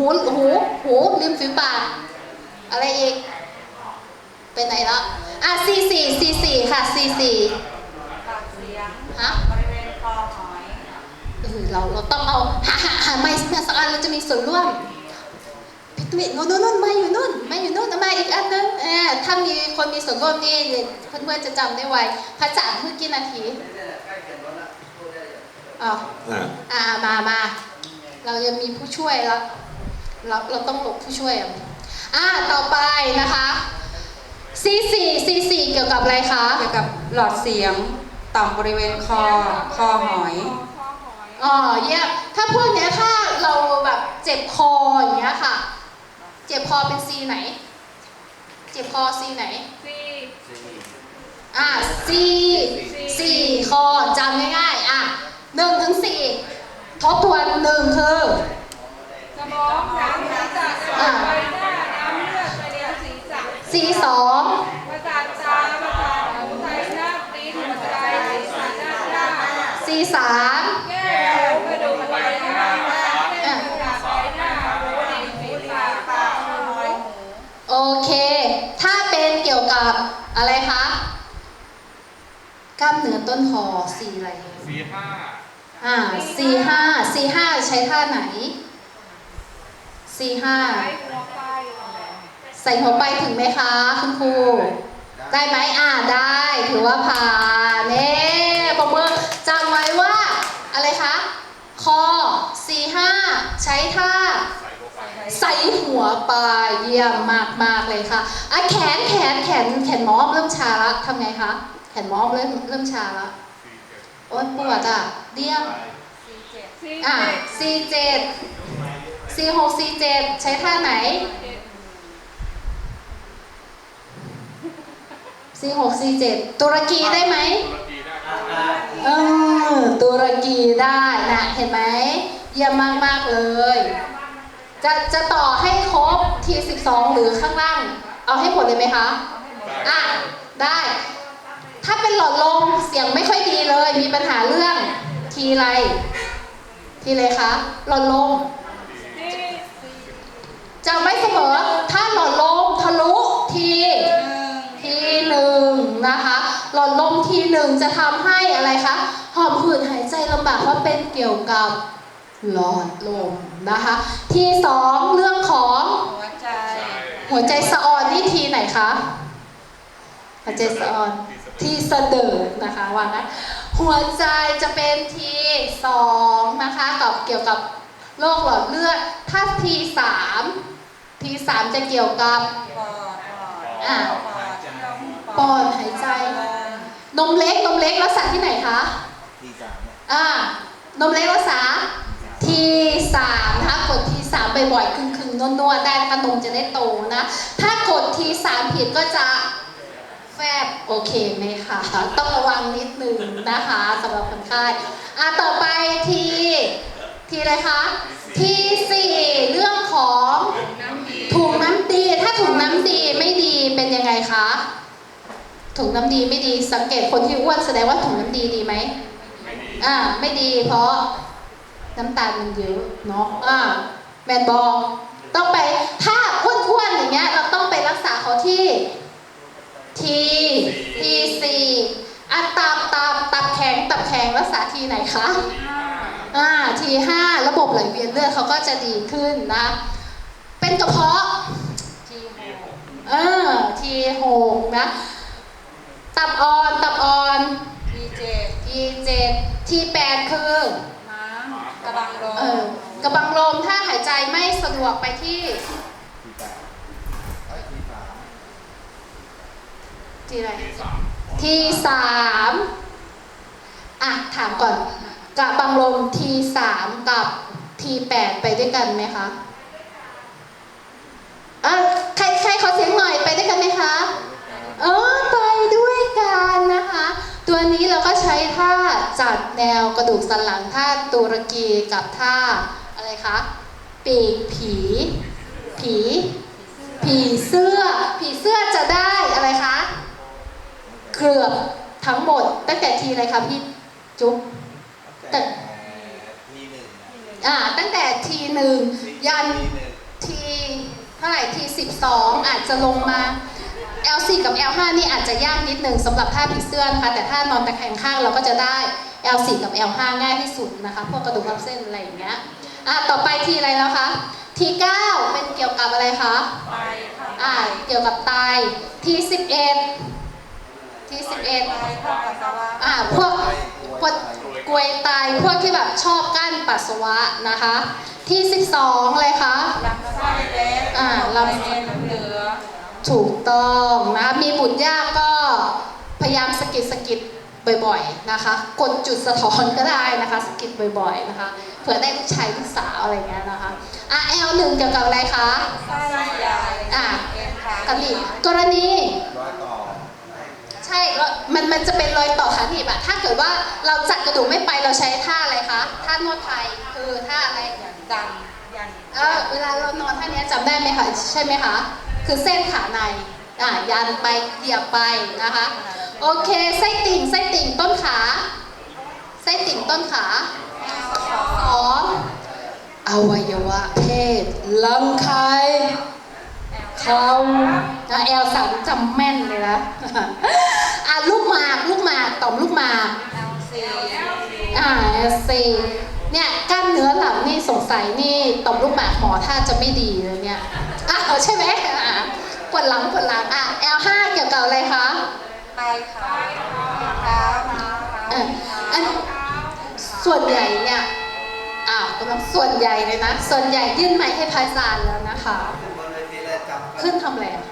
หูหูหูหูริมฝีปาก อะไรอีก ไปไหนแล้วอะซีสี่ซีสี่ค่ะซีสี่ปากเสียงฮะบริเวณคอหอยเออเราเราต้องเอาหาหาหาไม่มาสักอันเราจะมีส่วนร่วมพี่ตุ้ยโน่นโน่นโน่นไม่อยู่นู่นไม่อยู่นู่นเอามาอีกอันนึงเออถ้ามีคนมีส่วนร่วมนี่เพื่อนๆจะจำได้ไวพระจันทร์เมื่อกี่นาทีอ๋ออ่าอ่ามามาเราจะมีผู้ช่วยแล้ว เราเราต้องหลบผู้ช่วยอะอ่าต่อไปนะคะ C4 C4 เกี่ยวกับอะไรคะ เกี่ยวกับหลอดเสียงต่อมบริเวณคอคอหอยอ๋อเยี่ยมถ้าพวกเนี้ยถ้าเราแบบเจ็บคออย่างเงี้ยค่ะ เจ็บคอเป็น C ไหน เจ็บคอ C ไหนอ่า C C คอจำง่ายๆอะหนึ่งถึงสี่ทบทวนหนึ่งคือสม องน้ำศีรษะสมองใบหน้าน้ำเลือดไปเลี้ยงศีรษะ C สองประสาทตาประสาทหูไตหน้าตีนหัวใจศีรษะด้านหน้า C สามแก้วกระดูกใบหน้าเส้นประสาทใบหน้าหูดีศีรษะปากหูโอเค ถ้าเป็นเกี่ยวกับอะไรคะ กล้ามเนื้อต้นคอ C อะไร สี่ห้า อ่า C ห้า C ห้าใช้ท่าไหน C ห้าใช้หัวไฟใส่หัวไปถึงไหมคะคุณครู ได้ไหมอ่าได้ ถือว่าผ่านเน่ปรบมือจำไว้ว่า อะไรคะ คอ C ห้าใช้ท่า ใส่หัวไปเยี่ยมมากมากๆเลยค่ะอะแขนแขนแขนแขนหมอมเริ่มชาละทำไงคะ แขนหมอมเริ่มเริ่มชาละโอ๊ยปวดอะเดี่ยมซีอะเจ็ด C เจ็ด C หก C เจ็ดใช้ท่าไหน C หก C เจ็ดตุรกีได้ไหมตุรกีได้ครับเออตุรกีได้นะเห็นไหมเยี่ยมมากมากๆเลย จะจะต่อให้ครบที12 หรือข้างล่าง เอาให้หมดเลยไหมคะอะได้ ถ้าเป็นหลอดลมเสียงไม่ค่อยดีเลย มีปัญหาเรื่องทีอะไรทีเลยคะหลอดลมซี จำไว้เสมอถ้าหลอดลมทะลุทีทีหนึ่งนะคะ หลอดลมทีหนึ่งจะทำให้อะไรคะหอบหืดหายใจลำบากเพราะเป็นเกี่ยวกับหลอดลมนะคะ ทีสองเรื่องของหัวใจ หัวใจสะออนนี่ทีไหนคะหัวใจสะออนทีสะเดิดนะคะว่างั้นหัวใจจะเป็นทีสองนะคะกับเกี่ยวกับ โรคหลอดเลือด ถ้าทีสามทีสามจะเกี่ยวกับปอดอะปอดปอดหายใจ นมเล็กนมเล็กรักษาที่ไหนคะทีสามเนี่ยอ่านมเล็กรักษาทีสามนะคะกดทีสามบ่อยๆคึงคึงๆนวดๆได้นะคะนมจะได้โตนะ ถ้ากดทีสามผิดก็จะแฟบโอเคไหมคะต้องระวังนิดนึงนะคะสำหรับคนไข้อะต่อไปทีที อะไรคะ ทีสี่เรื่องของถุงน้ำดี ถ้าถุงน้ำดีไม่ดีเป็นยังไงคะ ถุงน้ำดีไม่ดีสังเกตคนที่อ้วนแสดงว่าถุงน้ำดีดีไหมอ่าไม่ดีเพราะน้ำตาลมันเยอะเนาะอ่าแมนบอลต้องไปถ้าอ้วนๆอย่างเงี้ยเราต้องไปรักษาเขาที่ทีทีสี่อะตับตับตับแข็งตับแข็งรักษาทีไหนคะ อ่าทีห้าระบบไหลเวียนเลือดเขาก็จะดีขึ้นนะ เป็นกระเพาะทีหกเออทีหกนะตับอ่อนตับอ่อนทีเจ็ดทีเจ็ดทีแปดคือ ม้ากระบังลมเออกระบังลมถ้าหายใจไม่สะดวกไปที่ทีแปดไอ้ทีสามที่อะไรที่สามที่สามอะ ถามก่อน กระบังลมทีสามกับทีแปดไปด้วยกันไหมคะอะใครใครขอเสียงหน่อยไปด้วยกันไหมคะเออไปด้วยกันนะคะ ตัวนี้เราก็ใช้ท่าจัดแนวกระดูกสันหลังท่าตุรกีกับท่าอะไรคะปีกผี ผี ผีเสื้อ ผีเสื้อจะได้อะไรคะเกือบทั้งหมดตั้งแต่ทีอะไรคะพี่จุ๊บ แต่ทีหนึ่งนะอ่าตั้งแต่ทีหนึ่งยันทีหนึ่งทีเท่าไหร่ที12อาจจะลงมา L4 กับ L5 นี่อาจจะยากนิดหนึ่งสำหรับท่าผีเสื้อนะคะ แต่ถ้านอนตะแคงข้างเราก็จะได้ L4 กับ L5 ง่ายที่สุดนะคะ พวกกระดูกทับเส้นอะไรอย่างเงี้ยอะต่อไปทีอะไรแล้วคะที9เป็นเกี่ยวกับอะไรคะไปค่ะอ่าเกี่ยวกับไตที11ที11ไปค่ะปัสสาวะอ่าพวก พวกกลวยไตพวกที่แบบชอบกั้นปัสสาวะนะคะ ที่ 12อะไรคะลำไส้เล็กอ่าลำลำไส้เหลือ ถูกต้องนะคะมีบุตรยากก็พยายามสะกิดสะกิดบ่อยๆนะคะ กดจุดสะท้อนก็ได้นะคะสะกิดบ่อยๆนะคะ เผื่อได้ลูกชายลูกสาวอะไรเงี้ยนะคะอะ L1 เกี่ยวกับอะไรคะไส้ใหญ่อ่าเอ็นขากรณีกรณีร้อยต่อ ใช่แล้วมันมันจะเป็นรอยต่อขาหนีบอะถ้าเกิดว่าเราจัดกระดูกไม่ไปเราใช้ท่าอะไรคะท่านวดไทยคือท่าอะไรดันยันเออเวลาเรานอนท่านี้จำได้ไหมคะใช่ไหมคะคือเส้นขาในอะยันไปเหยียบไปนะคะโอเคไส้ติ่งไส้ติ่งต้นขาไส้ติ่งต้นขาสองอวัยวะเพศลำไส้ เขาอะแอลสามจำแม่นเลยนะอะลูกหมากลูกหมากต่อมลูกหมากเอลซีอ่าสี่เนี่ยกล้ามเนื้อหลังนี่สงสัยนี่ต่อมลูกหมากหมอถ้าจะไม่ดีเลยเนี่ยอะเอาใช่ไหมอะปวดหลังปวดหลังอะ L5 เกี่ยวกับอะไรคะไตขาเท้าเท้าเอออันส่วนใหญ่เนี่ยอ้าวกำลังส่วนใหญ่เลยนะ ส่วนใหญ่ยื่นไม้ให้พระอาจารย์แล้วนะคะ ขึ้นทำอะไรอะ